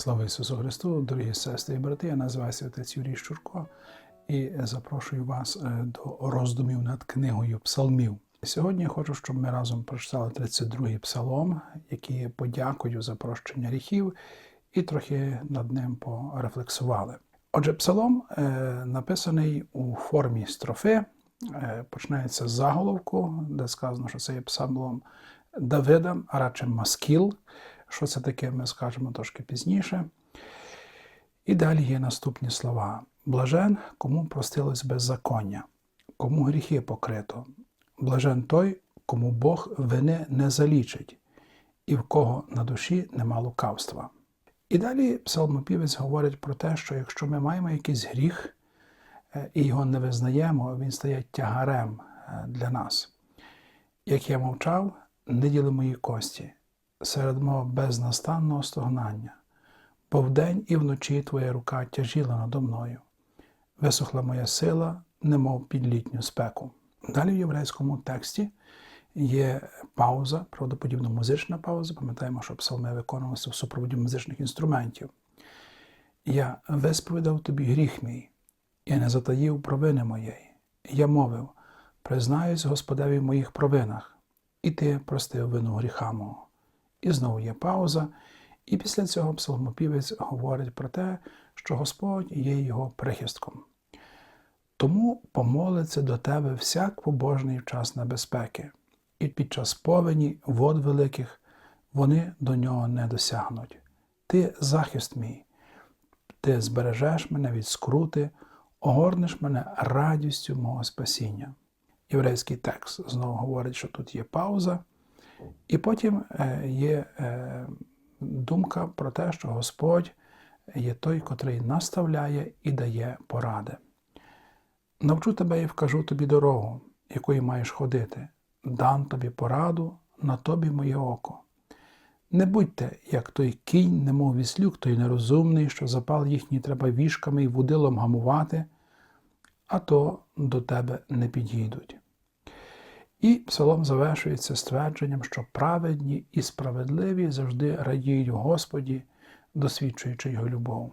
Слава Ісусу Христу, дорогі сестри і брати, я називаюся отець Юрій Щурко і запрошую вас е, до роздумів над книгою Псалмів. Сьогодні я хочу, щоб ми разом прочитали 32-й псалом, який є подякою за прощення гріхів, і трохи над ним порефлексували. Отже, псалом е, написаний у формі строфи, е, починається з заголовку, де сказано, що це є псалом Давида, а радше Маскіл. Що це таке, ми скажемо трошки пізніше. І далі є наступні слова: Блажен, кому простилось беззаконня, кому гріхи покрито, блажен той, кому Бог вини не залічить, і в кого на душі нема лукавства. І далі псалмопівець говорить про те, що якщо ми маємо якийсь гріх е, і його не визнаємо, він стає тягарем е, для нас. Як я мовчав, не діли мої кості серед мого безнастанного стогнання, бо вдень і вночі твоя рука тяжіла надо мною, висохла моя сила, немов під літню спеку. Далі в єврейському тексті є пауза, правдоподібно музична пауза. Пам'ятаємо, що псалми виконувалися в супроводі музичних інструментів. Я висповідав тобі гріх мій, я не затаїв провини моєї. Я мовив, признаюсь Господеві в моїх провинах, і ти простив вину гріха мого. І знову є пауза, і після цього псалмопівець говорить про те, що Господь є його прихистком. Тому помолиться до тебе всяк побожний в час небезпеки, і під час повені вод великих вони до нього не досягнуть. Ти захист мій, ти збережеш мене від скрути, огорнеш мене радістю мого спасіння. Єврейський текст знову говорить, що тут є пауза. І потім е, є е, думка про те, що Господь є той, котрий наставляє і дає поради. Навчу тебе і вкажу тобі дорогу, якою маєш ходити, дам тобі пораду, на тобі моє око. Не будьте, як той кінь, немов віслюк, той нерозумний, що запал їхній треба вішками і вудилом гамувати, а то до тебе не підійдуть. І псалом завершується ствердженням, що праведні і справедливі завжди радіють Господі, досвідчуючи його любов.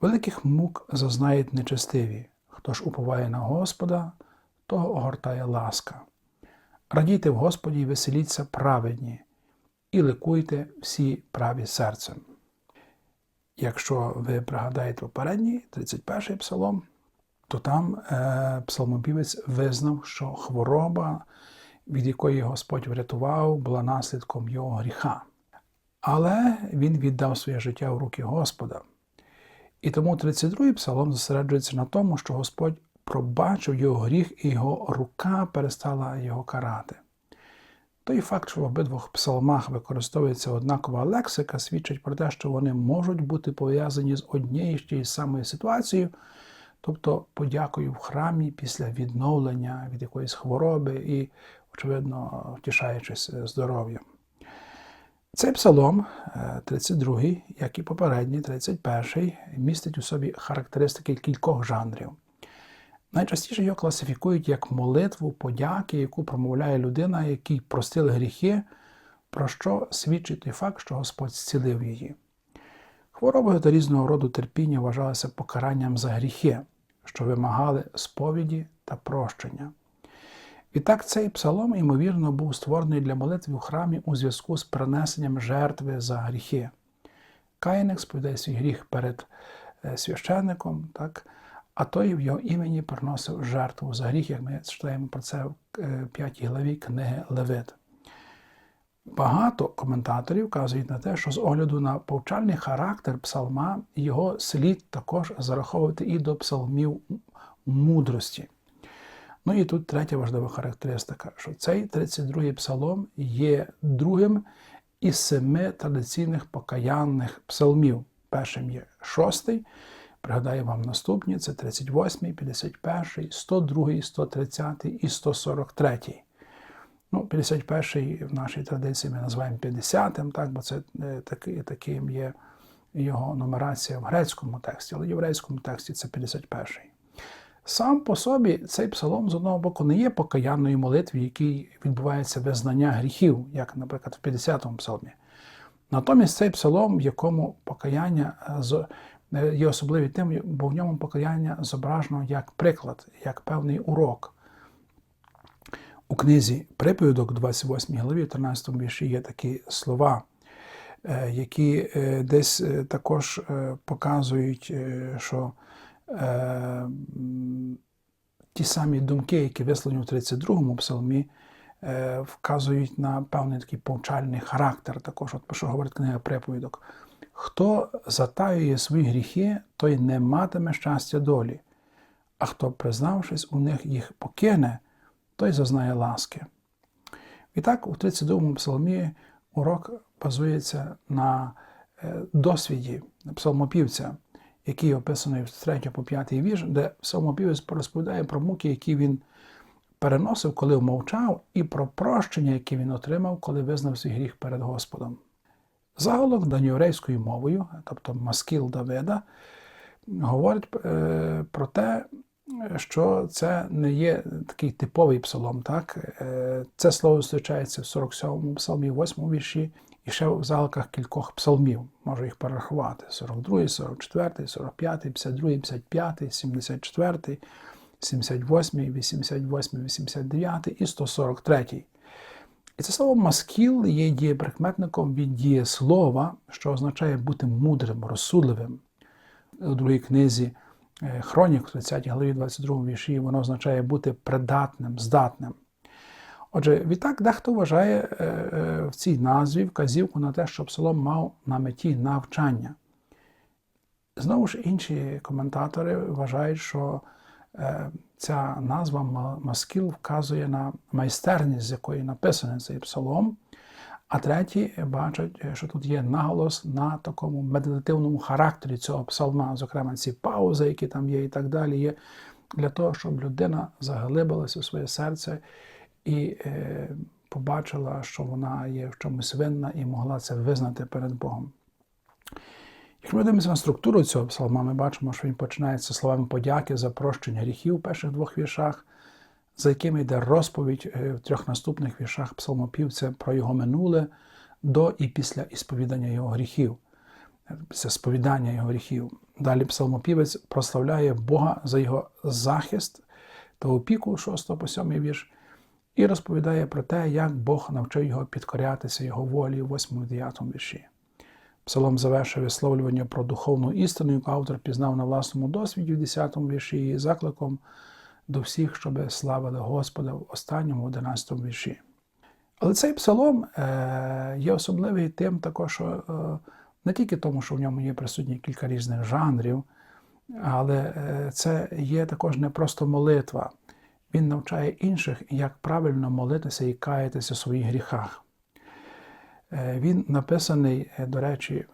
Великих мук зазнають нечестиві, хто ж уповає на Господа, того огортає ласка. Радійте в Господі і веселіться праведні, і ликуйте всі праві серцем. Якщо ви пригадаєте попередній 31-й псалом, то там е, псалмопівець визнав, що хвороба, від якої Господь врятував, була наслідком його гріха. Але він віддав своє життя в руки Господа. І тому 32-й псалом зосереджується на тому, що Господь пробачив його гріх, і його рука перестала його карати. Той факт, що в обидвох псалмах використовується однакова лексика, свідчить про те, що вони можуть бути пов'язані з однією ж тією самою ситуацією, тобто подякою в храмі після відновлення від якоїсь хвороби і, очевидно, втішаючись здоров'ям. Цей псалом, 32, як і попередній, 31, містить у собі характеристики кількох жанрів. Найчастіше його класифікують як молитву подяки, яку промовляє людина, якій простили гріхи, про що свідчить той факт, що Господь зцілив її. Хворобою та різного роду терпіння вважалося покаранням за гріхи, що вимагали сповіді та прощення. Відтак цей псалом, ймовірно, був створений для молитви у храмі у зв'язку з принесенням жертви за гріхи. Каїник сповідає свій гріх перед священником, так? а той в його імені приносив жертву за гріх, як ми читаємо про це в 5 главі книги Левит. Багато коментаторів вказують на те, що з огляду на повчальний характер псалма його слід також зараховувати і до псалмів мудрості. Ну і тут третя важлива характеристика, що цей 32-й псалом є другим із семи традиційних покаянних псалмів. Першим є шостий. Пригадаю вам наступні: це 38, 51, 102, 130 і 143. Ну, 51-й в нашій традиції ми називаємо 50-м, так, бо це таки, таким є його нумерація в грецькому тексті, але в єврейському тексті це 51-й. Сам по собі цей псалом, з одного боку, не є покаянною молитві, в якій відбувається визнання гріхів, як, наприклад, в 50-му псалмі. Натомість цей псалом, в якому покаяння е, е, є особливий тим, бо в ньому покаяння зображено як приклад, як певний урок. У книзі Приповідок, 28 главі, 13 вірші є такі слова, е, які е, десь е, також показують, що ті самі думки, які висловлені в 32-му псалмі, вказують на певний такий повчальний характер. Також, от про що говорить книга приповідок. Хто затаює свої гріхи, той не матиме щастя долі, а хто, признавшись у них їх покине, той зазнає ласки. І так, у 32-му псалмі урок базується на е, досвіді псалмопівця, який описаний з 3 по 5 вірш, де псалмопівець розповідає про муки, які він переносив, коли мовчав, і про прощення, яке він отримав, коли визнав свій гріх перед Господом. Заголовок данієврейською мовою, тобто Маскіл Давида, говорить е, про те, що це не є такий типовий псалом. Так? Е, Це слово зустрічається в 47-му псалмі, 8 вірші, і ще в загалках кількох псалмів. Можу їх перерахувати: 42, 44, 45, 52, 55, 74, 78, 88, 89 і 143. І це слово маскіл є дієприкметником від дієслова, що означає бути мудрим, розсудливим. У другій книзі Хронік, в 30 главі 22 вірші, воно означає бути придатним, здатним. Отже, відтак дехто вважає е, е, в цій назві вказівку на те, що псалом мав на меті навчання. Знову ж інші коментатори вважають, що е, ця назва маскіл вказує на майстерність, з якої написаний цей псалом. А треті бачать, е, що тут є наголос на такому медитативному характері цього псалма, зокрема, ці паузи, які там є, і так далі, є для того, щоб людина заглибилася в своє серце і е, побачила, що вона є в чомусь винна і могла це визнати перед Богом. Якщо ми дивимося на структуру цього псалма, ми бачимо, що він починається словами подяки за прощення гріхів у перших двох віршах, за якими йде розповідь е, в трьох наступних віршах псалмопівця про його минуле до і після ісповідання його гріхів, е, після сповідання його гріхів. Далі псалмопівець прославляє Бога за його захист та опіку 6 по 7 вірш, і розповідає про те, як Бог навчив його підкорятися його волі у 8-9 вірші. Псалом завершує висловлювання про духовну істину, яку автор пізнав на власному досвіді в 10 вірші і закликом до всіх, щоб славили Господа в останньому 11 вірші. Але цей псалом е, є особливий тим, також, що е, не тільки тому, що в ньому є присутні кілька різних жанрів, але е, це є також не просто молитва. Він навчає інших, як правильно молитися і каятися у своїх гріхах. Він написаний, до речі,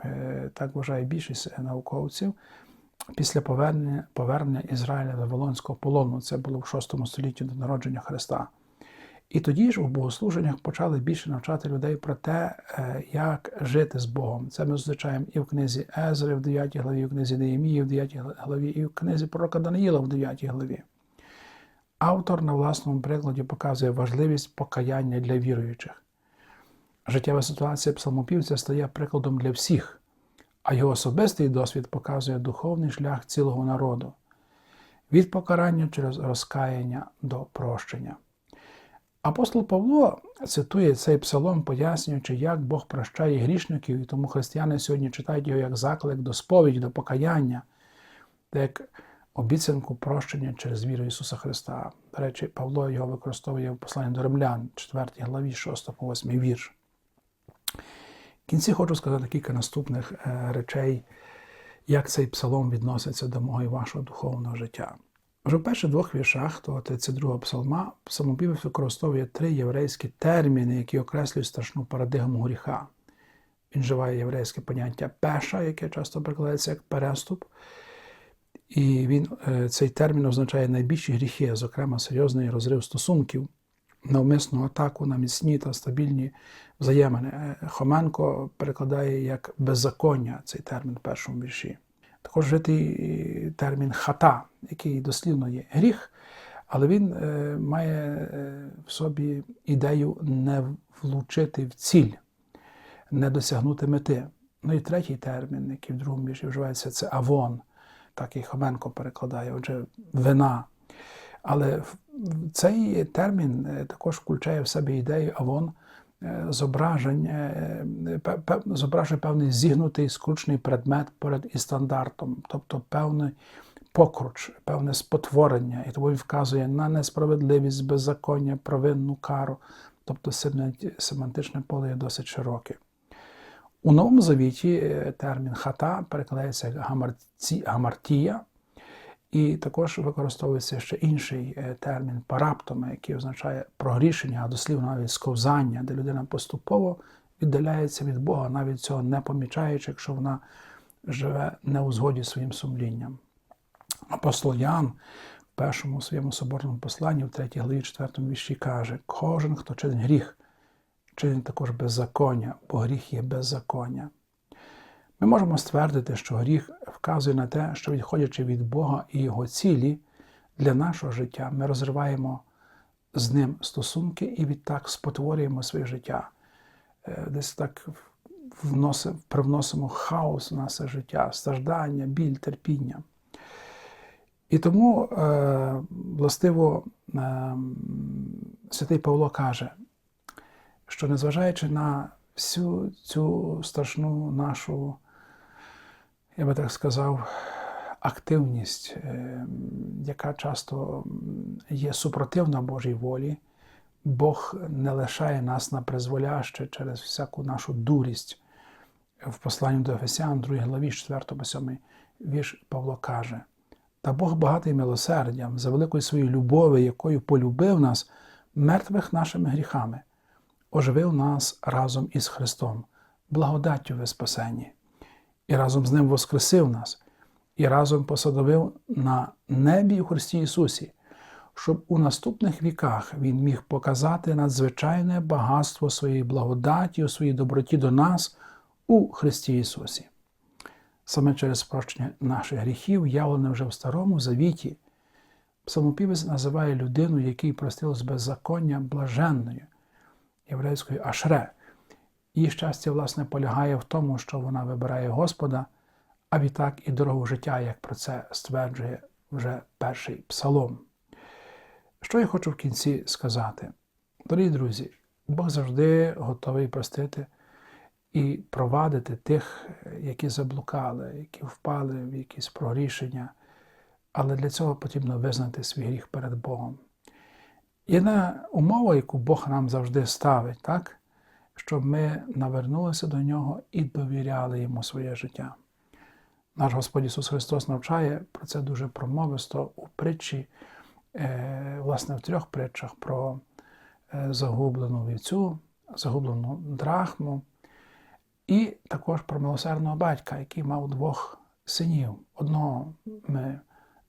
так вважає більшість науковців, після повернення, повернення Ізраїля до Вавилонського полону. Це було в VI столітті до народження Христа. І тоді ж у богослуженнях почали більше навчати людей про те, е, як жити з Богом. Це ми зустрічаємо і в книзі Езри в 9 главі, і в книзі Неємії в 9 главі, і в книзі пророка Даниїла в 9 главі. Автор на власному прикладі показує важливість покаяння для віруючих. Життєва ситуація псалмопівця стає прикладом для всіх, а його особистий досвід показує духовний шлях цілого народу від покарання через розкаяння до прощення. Апостол Павло цитує цей псалом, пояснюючи, як Бог прощає грішників, і тому християни сьогодні читають його як заклик до сповіді, до покаяння, та як обіцянку прощення через віру Ісуса Христа. До речі, Павло його використовує в посланні до римлян, 4 главі, 6 по 8 вірш. В кінці хочу сказати кілька наступних е, речей, як цей псалом відноситься до мого і вашого духовного життя. Вже в перших двох віршах того 32-го псалма псалмопівець використовує три єврейські терміни, які окреслюють страшну парадигму гріха. Він вживає єврейське поняття пеша, яке часто перекладається як переступ. І він, е, цей термін означає найбільші гріхи, зокрема серйозний розрив стосунків, навмисну атаку на міцні та стабільні взаємини. Е, Хоменко перекладає як беззаконня цей термін в першому вірші. Також вжитий термін хата, який дослівно є гріх, але він е, має е, в собі ідею не влучити в ціль. не досягнути мети. Ну і третій термін, який в другому вірші вживається, це авон. Так і Хоменко перекладає, отже, вина. Але цей термін е, також включає в себе ідею е, зображень, е, пе- зображує певний зігнутий, скручений предмет перед і стандартом, тобто певний покруч, певне спотворення, і тому він вказує на несправедливість, беззаконня, провинну кару, тобто семантичне поле є досить широке. У Новому Завіті е, термін хата перекладається як гамартія, і також використовується ще інший е, термін параптома, який означає прогрішення, а дослівно навіть сковзання, де людина поступово віддаляється від Бога, навіть цього не помічаючи, якщо вона живе не у згоді зі своїм сумлінням. Апостол Ян в першому своєму соборному посланні, в 3 главі 4 вірші каже: кожен, хто чинить гріх, чинить також беззаконня, бо гріх є беззаконня. Ми можемо ствердити, що гріх вказує на те, що відходячи від Бога і Його цілі для нашого життя, ми розриваємо з ним стосунки і відтак спотворюємо своє життя. Е, Десь так вносимо, привносимо хаос в наше життя, страждання, біль, терпіння. І тому, е, властиво, е, святий Павло каже, що незважаючи на всю цю страшну нашу, я би так сказав, активність, е, яка часто є супротивна Божій волі, Бог не лишає нас на призволяще через всяку нашу дурість. В посланні до Ефесян, 2 главі, 4 по 7 вірш Павло каже: Та Бог багатий милосердям, за великою своєю любов'ю, якою полюбив нас, мертвих нашими гріхами, оживив нас разом із Христом, благодаттю ви спасені, і разом з Ним воскресив нас, і разом посадовив на небі у Христі Ісусі, щоб у наступних віках Він міг показати надзвичайне багатство своєї благодаті у своїй доброті до нас у Христі Ісусі. Саме через прощення наших гріхів, явлене вже в Старому Завіті, псалмопівець називає людину, якій простилось беззаконня, блаженною, єврейською ашре. Її щастя, власне, полягає в тому, що вона вибирає Господа, а відтак і дорогу життя, як про це стверджує вже перший псалом. Що я хочу в кінці сказати? Дорогі друзі, Бог завжди готовий простити і провадити тих, які заблукали, які впали в якісь прогрішення, але для цього потрібно визнати свій гріх перед Богом. Єдина умова, яку Бог нам завжди ставить, так? Щоб ми навернулися до нього і довіряли йому своє життя. Наш Господь Ісус Христос навчає про це дуже промовисто у притчі, е, власне, в трьох притчах про е, загублену вівцю, загублену драхму, і також про милосердного батька, який мав двох синів. Одного ми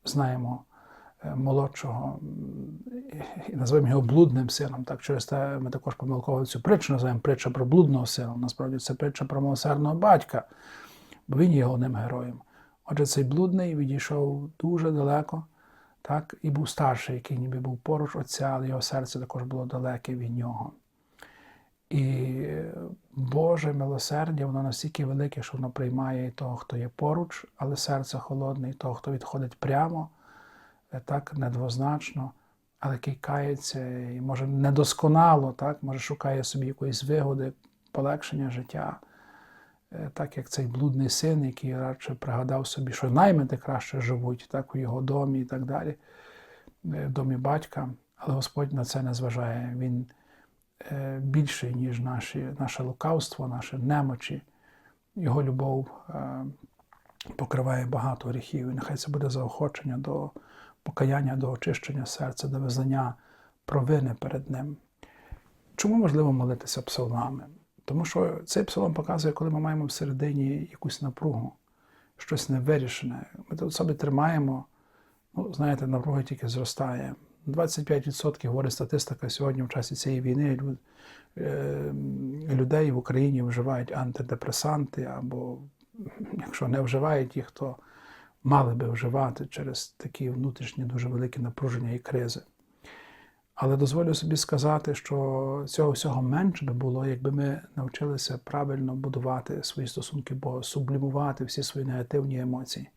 знаємо молодшого, і називаємо його блудним сином. Так, через те ми також помилково цю притчу називаємо притча про блудного сина. Насправді це притча про милосердного батька, бо він є головним героєм. Отже, цей блудний відійшов дуже далеко, так, і був старший, який ніби був поруч отця, але його серце також було далеке від нього. І Боже милосердя, воно настільки велике, що воно приймає і того, хто є поруч, але серце холодне, і того, хто відходить прямо, е, так недвозначно, але який кається, і може недосконало, так, може шукає собі якоїсь вигоди, полегшення життя. Е, Так як цей блудний син, який радше пригадав собі, що наймити краще живуть, так у його домі і так далі, е, в домі батька. Але Господь на це не зважає. Він е, більший, ніж наші, наше лукавство, наші немочі. Його любов покриває багато гріхів. І нехай це буде заохочення до покаяння, до очищення серця, до визнання провини перед ним. Чому важливо молитися псалмами? Тому що цей псалом показує, коли ми маємо всередині якусь напругу, щось невирішене. Ми тут собі тримаємо, ну, знаєте, напруга тільки зростає. 25% говорить статистика сьогодні в часі цієї війни е, людей в Україні вживають антидепресанти, або якщо не вживають їх, то мали би вживати через такі внутрішні дуже великі напруження і кризи. Але дозволю собі сказати, що цього всього менше би було, якби ми навчилися правильно будувати свої стосунки Бога, сублімувати всі свої негативні емоції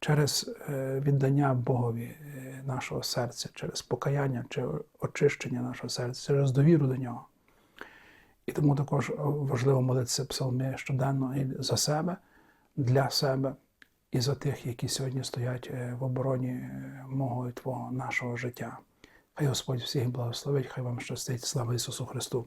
через е, віддання Богові е, нашого серця, через покаяння чи очищення нашого серця, через довіру до нього. І тому також важливо молитися псалми щоденно і за себе, для себе і за тих, які сьогодні стоять е, в обороні е, мого і Твого нашого життя. Хай Господь всіх благословить, хай вам щастить. Слава Ісусу Христу!